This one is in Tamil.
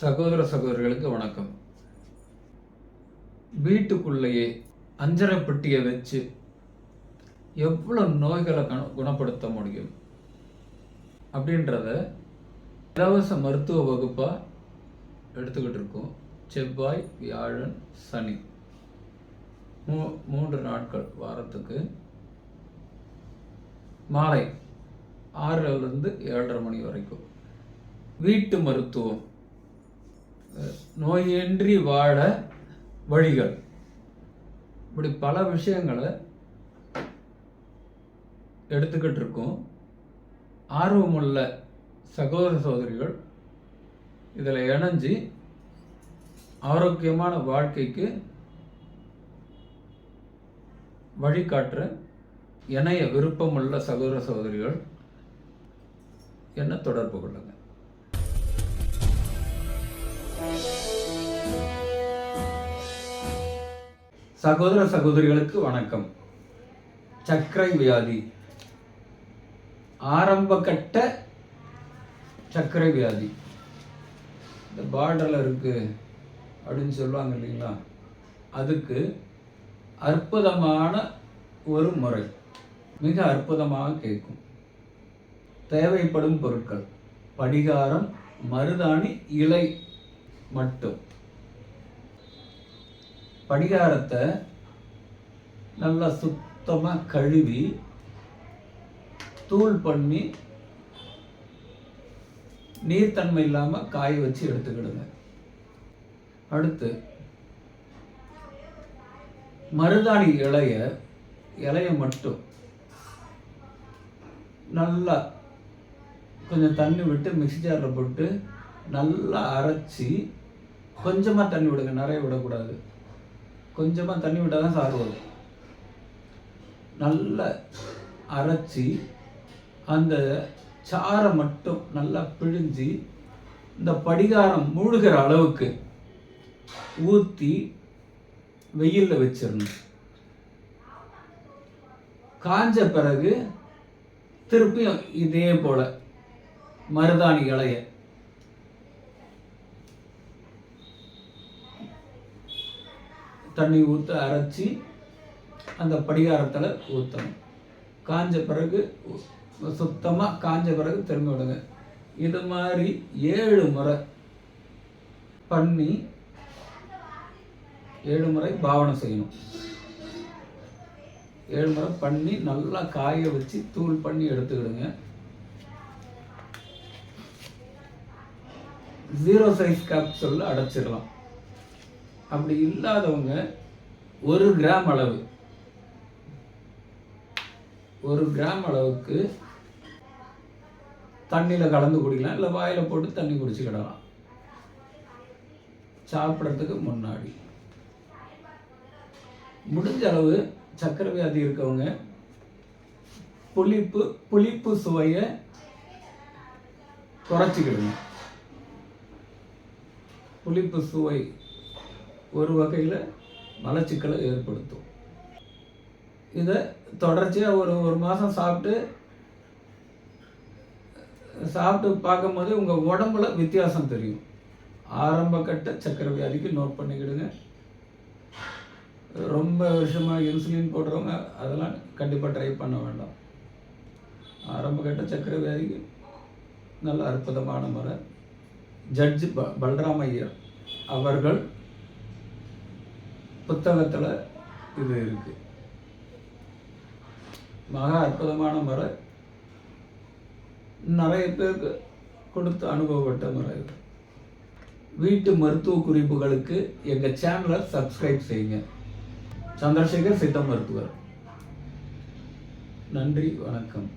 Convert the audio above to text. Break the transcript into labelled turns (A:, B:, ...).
A: சகோதர சகோதரிகளுக்கு வணக்கம். வீட்டுக்குள்ளேயே அஞ்சரை பெட்டியை வச்சு எவ்வளோ நோய்களை கண குணப்படுத்த முடியும்? அப்படின்றத இலவச மருத்துவ வகுப்பாக எடுத்துக்கிட்டு இருக்கோம். செவ்வாய் வியாழன் சனி. மூ மூன்று நாட்கள் வாரத்துக்கு. மாலை ஆறுலேருந்து ஏழரை மணி வரைக்கும். வீட்டு மருத்துவம். நோயின்றி வாழ வழிகள். இப்படி பல விஷயங்களை எடுத்துக்கிட்டு இருக்கோம் ஆர்வமுள்ள சகோதர சகோதரிகள் இதில் இணைஞ்சு ஆரோக்கியமான வாழ்க்கைக்கு வழிகாட்டுற இணைய விருப்பமுள்ள சகோதர சகோதரிகள் என்ன தொடர்பு கொள்ளுங்க? சகோதர சகோதரிகளுக்கு வணக்கம். சர்க்கரை வியாதி. ஆரம்ப கட்ட சர்க்கரை வியாதி. இந்த பார்டரில் இருக்கு அப்படின்னு சொல்லுவாங்க இல்லைங்களா? அதுக்கு அற்புதமான ஒரு முறை. மிக அற்புதமாக கேட்கும். தேவைப்படும் பொருட்கள். படிகாரம் மருதாணி இலை மட்டும். படிகாரத்தை நல்லா சுத்தமாக கழுவி தூள் பண்ணி நீர்த்தன்மை இல்லாமல் காய வச்சு எடுத்துக்கிடுங்க. அடுத்து மருதாணி இலைய இலைய மட்டும் நல்லா கொஞ்சம் தண்ணி விட்டு மிக்சி ஜாரில் போட்டு நல்லா அரைச்சி கொஞ்சமாக தண்ணி விடுங்க நிறைய விடக்கூடாது. கொஞ்சமாக தண்ணி விட்டால் தான் சாறு வரும். நல்லா அரைச்சி அந்த சாறை மட்டும் நல்லா பிழிஞ்சு இந்த படிகாரம் மூழ்கிற அளவுக்கு ஊற்றி வெயிலில் வச்சிடணும். காஞ்ச பிறகு திருப்பியும் இதே போல் மருதாணி இலையை தண்ணி ஊற்ற அரைச்சி அந்த படிகாரத்தில் ஊற்றணும் காஞ்ச பிறகு சுத்தமாக காஞ்ச பிறகு திரும்ப விடுங்க. இது மாதிரி ஏழு முறை பண்ணி ஏழு முறை பாவனை செய்யணும். ஏழு முறை பண்ணி நல்லா காய வச்சு தூள் பண்ணி எடுத்துக்கிடுங்க. Zero size கேப்சூலில் அடைச்சிடலாம். அப்படி இல்லாதவங்க ஒரு கிராம் அளவு. ஒரு கிராம் அளவுக்கு தண்ணியில் கலந்து குடிக்கலாம் இல்லை வாயில் போட்டு தண்ணி குடிச்சுக்கிடலாம் சாப்பிட்றதுக்கு முன்னாடி. முடிஞ்ச அளவு சக்கரை வியாதி இருக்கவங்க புளிப்பு புளிப்பு சுவையை குறைச்சிக்கிடுங்க. புளிப்பு சுவை ஒரு வகையில் மலச்சிக்கலை ஏற்படுத்தும். இதை தொடர்ச்சியாக ஒரு ஒரு மாதம் சாப்பிட்டு சாப்பிட்டு பார்க்கும்போது உங்கள் உடம்புல வித்தியாசம் தெரியும். ஆரம்ப கட்ட சக்கரை வியாதிக்கு நோட் பண்ணிக்கிடுங்க. ரொம்ப வருஷமாக இன்சுலின் போடுறவங்க அதெல்லாம் கண்டிப்பாக ட்ரை பண்ண வேண்டாம். ஆரம்ப கட்ட சக்கரை வியாதிக்கு நல்ல அற்புதமான முறை. ஜட்ஜ் ப பல்ராமய்யர் அவர்கள் புத்தகத்தில் இது இருக்கு. மகா அற்புதமான முறை. நிறைய பேருக்கு கொடுத்து அனுபவப்பட்ட முறை இது. வீட்டு மருத்துவ குறிப்புகளுக்கு எங்கள் சேனலை சப்ஸ்கிரைப் செய்யுங்க. சந்திரசேகர் சித்த மருத்துவர். நன்றி வணக்கம்.